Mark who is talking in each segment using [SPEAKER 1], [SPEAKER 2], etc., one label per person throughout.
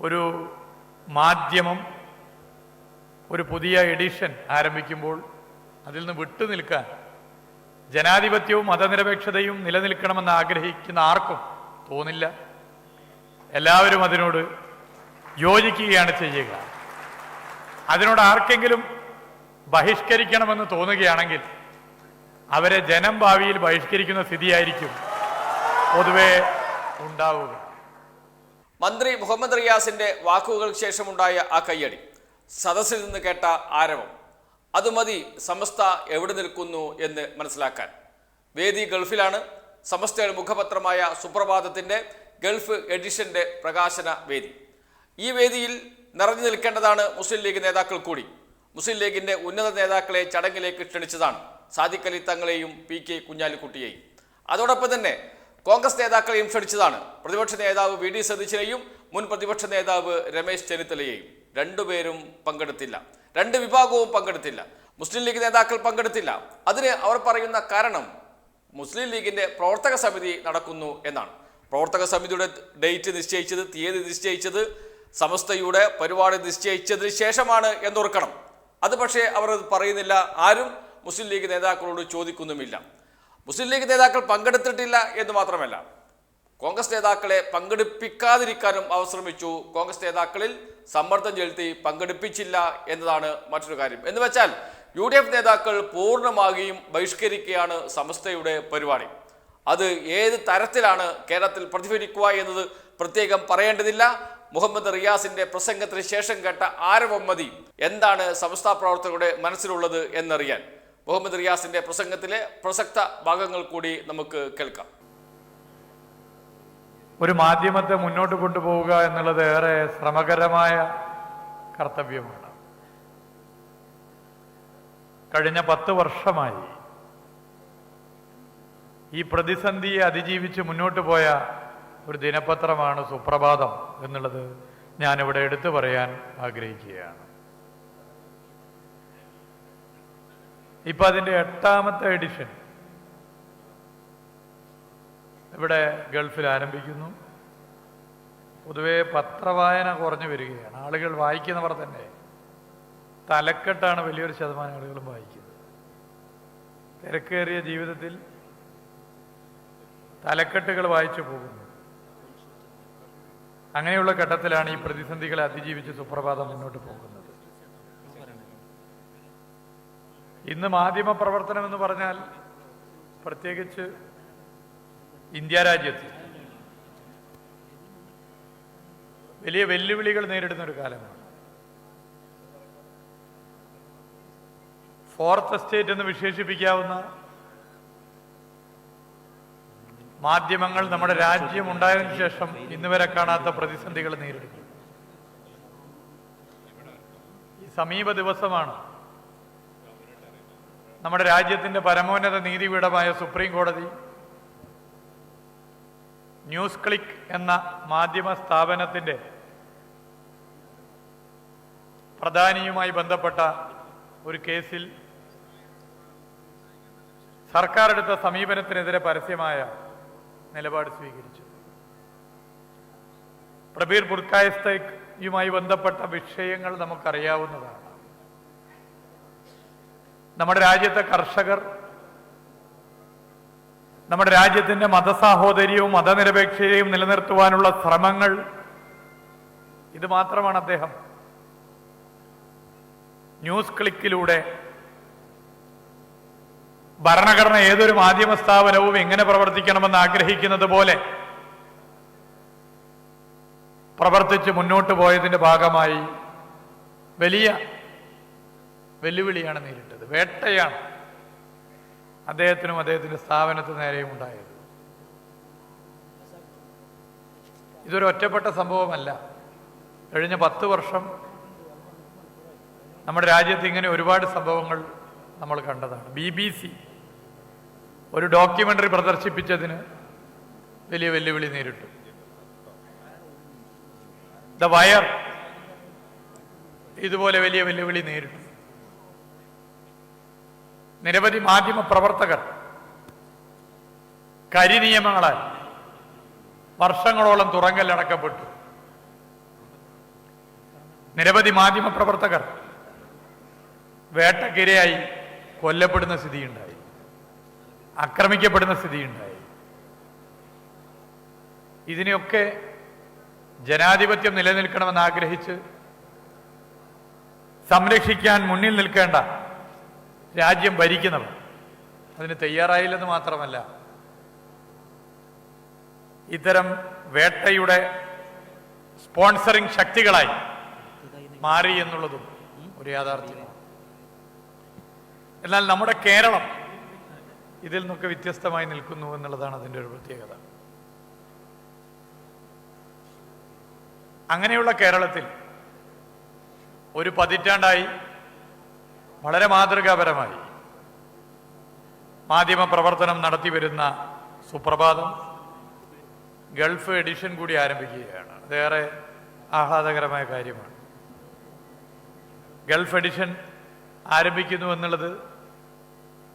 [SPEAKER 1] ഒരു മാധ്യമം ഒരു പുതിയ എഡിഷൻ ആരംഭിക്കുമ്പോൾ അതിൽ നിന്ന് വിട്ടു നിൽക്കാൻ ജനാധിപത്യവും മതനിരപേക്ഷതയും നിലനിൽക്കണമെന്ന് ആഗ്രഹിക്കുന്ന ആർക്കും തോന്നില്ല. എല്ലാവരും അതിനോട് യോജിക്കുകയാണ് ചെയ്യുക. അതിനോട് ആർക്കെങ്കിലും ബഹിഷ്കരിക്കണമെന്ന് തോന്നുകയാണെങ്കിൽ അവരെ ജനം ഭാവിയിൽ ബഹിഷ്കരിക്കുന്ന സ്ഥിതിയായിരിക്കും പൊതുവെ ഉണ്ടാവുക.
[SPEAKER 2] മന്ത്രി മുഹമ്മദ് റിയാസിന്റെ വാക്കുകൾക്ക് ശേഷമുണ്ടായ ആ കയ്യടി. സദസ്സിൽ നിന്ന് കേട്ട ആരവം. അത് മതി സമസ്ത എവിടെ നിൽക്കുന്നു എന്ന് മനസ്സിലാക്കാൻ. വേദി ഗൾഫിലാണ്. സമസ്തയുടെ മുഖപത്രമായ സുപ്രഭാതത്തിന്റെ ഗൾഫ് എഡിഷന്റെ പ്രകാശന വേദി. ഈ വേദിയിൽ നിറഞ്ഞു നിൽക്കേണ്ടതാണ് മുസ്ലിം ലീഗ് നേതാക്കൾ കൂടി. മുസ്ലിം ലീഗിന്റെ ഉന്നത നേതാക്കളെ ചടങ്ങിലേക്ക് ക്ഷണിച്ചതാണ് സാദിഖലി തങ്ങളെയും പി കെ കുഞ്ഞാലിക്കുട്ടിയെയും. അതോടൊപ്പം തന്നെ കോൺഗ്രസ് നേതാക്കളെയും ക്ഷണിച്ചതാണ്. പ്രതിപക്ഷ നേതാവ് വി ഡി സതീശനെയും മുൻ പ്രതിപക്ഷ നേതാവ് രമേശ് ചെന്നിത്തലയെയും. രണ്ടുപേരും പങ്കെടുത്തില്ല. രണ്ട് വിഭാഗവും പങ്കെടുത്തില്ല. മുസ്ലിം ലീഗ് നേതാക്കൾ പങ്കെടുത്തില്ല. അതിന് അവർ പറയുന്ന കാരണം മുസ്ലിം ലീഗിന്റെ പ്രവർത്തക സമിതി നടക്കുന്നു എന്നാണ്. പ്രവർത്തക സമിതിയുടെ ഡേറ്റ് നിശ്ചയിച്ചത് തീയതി നിശ്ചയിച്ചത് സമസ്തയുടെ പരിപാടി നിശ്ചയിച്ചതിന് ശേഷമാണ് എന്നോർക്കണം. അത് പക്ഷേ അവർ പറയുന്നില്ല. ആരും മുസ്ലിം ലീഗ് നേതാക്കളോട് ചോദിക്കുന്നുമില്ല. മുസ്ലിം ലീഗ് നേതാക്കൾ പങ്കെടുത്തിട്ടില്ല എന്ന് മാത്രമല്ല കോൺഗ്രസ് നേതാക്കളെ പങ്കെടുപ്പിക്കാതിരിക്കാനും അവർ ശ്രമിച്ചു. കോൺഗ്രസ് നേതാക്കളിൽ സമ്മർദ്ദം ചെലുത്തി പങ്കെടുപ്പിച്ചില്ല എന്നതാണ് മറ്റൊരു കാര്യം. എന്ന് വെച്ചാൽ യു ഡി എഫ് നേതാക്കൾ പൂർണമായും ബഹിഷ്കരിക്കുകയാണ് സമസ്തയുടെ പരിപാടി. അത് ഏത് തരത്തിലാണ് കേരളത്തിൽ പ്രതിഫലിക്കുക എന്നത് പ്രത്യേകം പറയേണ്ടതില്ല. മുഹമ്മദ് റിയാസിന്റെ പ്രസംഗത്തിന് ശേഷം കേട്ട ആരവം മതി. എന്താണ് സംസ്ഥാ പ്രവർത്തകരുടെ മനസ്സിലുള്ളത് എന്നറിയാൻ. മുഹമ്മദ് റിയാസിന്റെ പ്രസംഗത്തിലെ പ്രസക്ത ഭാഗങ്ങൾ കൂടി നമുക്ക് കേൾക്കാം.
[SPEAKER 1] ഒരു മാധ്യമത്തെ മുന്നോട്ട് കൊണ്ടുപോവുക എന്നുള്ളത് ഏറെ ശ്രമകരമായ കർത്തവ്യമാണ്. കഴിഞ്ഞ പത്ത് വർഷമായി ഈ പ്രതിസന്ധിയെ അതിജീവിച്ച് മുന്നോട്ട് പോയ ഒരു ദിനപത്രമാണ് സുപ്രഭാതം എന്നുള്ളത് ഞാനിവിടെ എടുത്തു പറയാൻ ആഗ്രഹിക്കുകയാണ്. ഇപ്പൊ അതിന്റെ എട്ടാമത്തെ എഡിഷൻ ഇവിടെ ഗൾഫിൽ ആരംഭിക്കുന്നു. പൊതുവെ പത്രവായന കുറഞ്ഞു വരികയാണ്. ആളുകൾ വായിക്കുന്നവർ തന്നെ തലക്കെട്ടാണ് വലിയൊരു ശതമാനം ആളുകളും വായിക്കുന്നത്. തിരക്കേറിയ ജീവിതത്തിൽ തലക്കെട്ടുകൾ വായിച്ചു പോകുന്നു. അങ്ങനെയുള്ള ഘട്ടത്തിലാണ് ഈ പ്രതിസന്ധികളെ അതിജീവിച്ച് സുപ്രഭാതം മുന്നോട്ട് പോകുന്നത്. ഇന്ന് മാധ്യമ പ്രവർത്തനം എന്ന് പറഞ്ഞാൽ പ്രത്യേകിച്ച് ഇന്ത്യ രാജ്യത്ത് വലിയ വെല്ലുവിളികൾ നേരിടുന്ന ഒരു കാലമാണ്. ഫോർത്ത് എസ്റ്റേറ്റ് എന്ന് വിശേഷിപ്പിക്കാവുന്ന മാധ്യമങ്ങൾ നമ്മുടെ രാജ്യം ഉണ്ടായതിനു ശേഷം ഇന്ന് വരെ കാണാത്ത പ്രതിസന്ധികൾ നേരിടുന്നു. സമീപ ദിവസമാണ് നമ്മുടെ രാജ്യത്തിന്റെ പരമോന്നത നീതിപീഠമായ സുപ്രീം കോടതി ന്യൂസ് ക്ലിക്ക് എന്ന മാധ്യമ സ്ഥാപനത്തിന്റെ പ്രധാനിയുമായി ബന്ധപ്പെട്ട ഒരു കേസിൽ സർക്കാർ എടുത്ത സമീപനത്തിനെതിരെ പരസ്യമായ നിലപാട് സ്വീകരിച്ചു. പ്രബീർ ബുർക്കായസ്തയുമായി ബന്ധപ്പെട്ട വിഷയങ്ങൾ നമുക്കറിയാവുന്നതാണ്. നമ്മുടെ രാജ്യത്തെ കർഷകർ നമ്മുടെ രാജ്യത്തിന്റെ മതസാഹോദര്യവും മതനിരപേക്ഷതയും നിലനിർത്തുവാനുള്ള ശ്രമങ്ങൾ ഇത് മാത്രമാണ് അദ്ദേഹം. ന്യൂസ് ക്ലിക്കിലൂടെ ഭരണഘടന ഏതൊരു മാധ്യമ സ്ഥാപനവും എങ്ങനെ പ്രവർത്തിക്കണമെന്ന് ആഗ്രഹിക്കുന്നത് പോലെ പ്രവർത്തിച്ച് മുന്നോട്ട് പോയതിന്റെ ഭാഗമായി വലിയ വെല്ലുവിളിയാണ് നേരിട്ടത് വേട്ടയാണ്. അദ്ദേഹത്തിനും അദ്ദേഹത്തിന്റെ സ്ഥാപനത്തിന് നേരെയും ഉണ്ടായത്. ഇതൊരു ഒറ്റപ്പെട്ട സംഭവമല്ല. കഴിഞ്ഞ പത്ത് വർഷം നമ്മുടെ രാജ്യത്ത് ഇങ്ങനെ ഒരുപാട് സംഭവങ്ങൾ നമ്മൾ കണ്ടതാണ്. ബി ബി സി ഒരു ഡോക്യുമെന്ററി പ്രദർശിപ്പിച്ചതിന് വലിയ വെല്ലുവിളി നേരിട്ടു. ദ വയർ ഇതുപോലെ വലിയ വെല്ലുവിളി നേരിട്ടു. നിരവധി മാധ്യമ പ്രവർത്തകർ കരിനിയമങ്ങളാൽ വർഷങ്ങളോളം തുറങ്കലടക്കപ്പെട്ടു നിരവധി മാധ്യമ പ്രവർത്തകർ വേട്ടക്കിരയായി കൊല്ലപ്പെടുന്ന സ്ഥിതിയുണ്ടായി. ആക്രമിക്കപ്പെടുന്ന സ്ഥിതിയുണ്ടായി. ഇതിനെയൊക്കെ ജനാധിപത്യം നിലനിൽക്കണമെന്ന് ആഗ്രഹിച്ച് സംരക്ഷിക്കാൻ മുന്നിൽ നിൽക്കേണ്ട രാജ്യം ഭരിക്കുന്നവർ. അതിന് തയ്യാറായില്ലെന്ന് മാത്രമല്ല ഇത്തരം വേട്ടയുടെ സ്പോൺസറിങ് ശക്തികളായി മാറി എന്നുള്ളതും ഒരു യാഥാർത്ഥ്യമാണ്. എന്നാൽ നമ്മുടെ കേരളം ഇതിൽ നിന്നൊക്കെ വ്യത്യസ്തമായി നിൽക്കുന്നു എന്നുള്ളതാണ് അതിന്റെ ഒരു പ്രത്യേകത. അങ്ങനെയുള്ള കേരളത്തിൽ ഒരു പതിറ്റാണ്ടായി വളരെ മാതൃകാപരമായി മാധ്യമ പ്രവർത്തനം നടത്തി വരുന്ന സുപ്രഭാതം ഗൾഫ് എഡിഷൻ കൂടി ആരംഭിക്കുകയാണ്. അതേറെ ആഹ്ലാദകരമായ കാര്യമാണ്. ഗൾഫ് എഡിഷൻ ആരംഭിക്കുന്നു എന്നുള്ളത്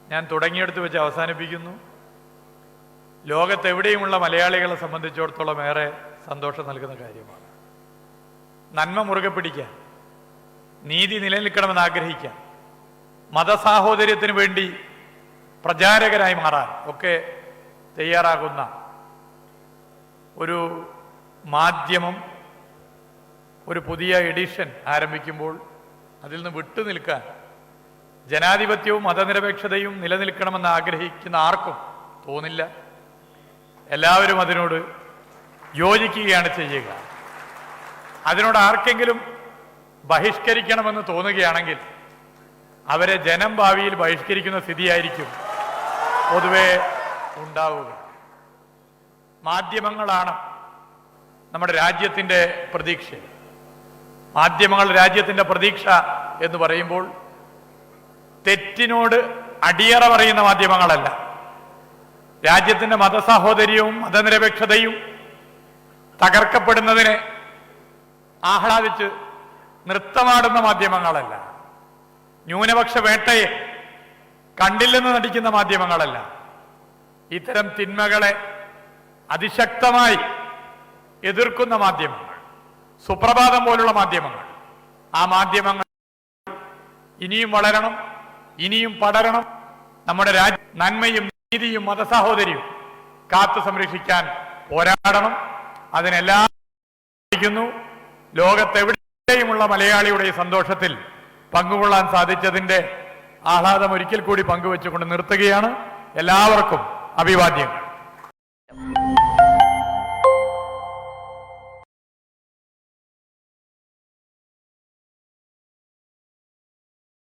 [SPEAKER 1] ഞാൻ തുടങ്ങിയെടുത്ത് വെച്ച് അവസാനിപ്പിക്കുന്നു. ലോകത്തെവിടെയുമുള്ള മലയാളികളെ സംബന്ധിച്ചിടത്തോളം ഏറെ സന്തോഷം നൽകുന്ന കാര്യമാണ്. നന്മ മുറുകെ പിടിക്കാൻ നീതി നിലനിൽക്കണമെന്ന് ആഗ്രഹിക്കാൻ മതസാഹോദര്യത്തിന് വേണ്ടി പ്രചാരകരായി മാറാൻ ഒക്കെ തയ്യാറാകുന്ന ഒരു മാധ്യമം ഒരു പുതിയ എഡിഷൻ ആരംഭിക്കുമ്പോൾ അതിൽ നിന്ന് വിട്ടു നിൽക്കാൻ ജനാധിപത്യവും മതനിരപേക്ഷതയും നിലനിൽക്കണമെന്ന് ആഗ്രഹിക്കുന്ന ആർക്കും തോന്നില്ല. എല്ലാവരും അതിനോട് യോജിക്കുകയാണ് ചെയ്യുക. അതിനോട് ആർക്കെങ്കിലും ബഹിഷ്കരിക്കണമെന്ന് തോന്നുകയാണെങ്കിൽ അവരെ ജനം ഭാവിയിൽ ബഹിഷ്കരിക്കുന്ന സ്ഥിതിയായിരിക്കും പൊതുവെ ഉണ്ടാവുക. മാധ്യമങ്ങളാണ് നമ്മുടെ രാജ്യത്തിന്റെ പ്രതീക്ഷ. മാധ്യമങ്ങൾ രാജ്യത്തിന്റെ പ്രതീക്ഷ എന്ന് പറയുമ്പോൾ തെറ്റിനോട് അടിയറ പറയുന്ന മാധ്യമങ്ങളല്ല. രാജ്യത്തിന്റെ മതസഹോദര്യവും മതനിരപേക്ഷതയും തകർക്കപ്പെടുന്നതിനെ ആഹ്ലാദിച്ച് നൃത്തമാടുന്ന മാധ്യമങ്ങളല്ല. ന്യൂനപക്ഷ വേട്ടയെ കണ്ടില്ലെന്ന് നടിക്കുന്ന മാധ്യമങ്ങളല്ല. ഇത്തരം തിന്മകളെ അതിശക്തമായി എതിർക്കുന്ന മാധ്യമങ്ങൾ സുപ്രഭാതം പോലുള്ള മാധ്യമങ്ങൾ ആ മാധ്യമങ്ങൾ ഇനിയും വളരണം ഇനിയും പടരണം. നമ്മുടെ രാജ്യ നന്മയും നീതിയും മതസാഹോദര്യവും കാത്തു സംരക്ഷിക്കാൻ പോരാടണം. അതിനെല്ലാം ലോകത്തെവിടെയുമുള്ള മലയാളിയുടെ സന്തോഷത്തിൽ പങ്കുകൊള്ളാൻ സാധിച്ചതിന്റെ ആഹ്ലാദം ഒരിക്കൽ കൂടി പങ്കുവെച്ചുകൊണ്ട് നിർത്തുകയാണ്. എല്ലാവർക്കും അഭിവാദ്യങ്ങൾ.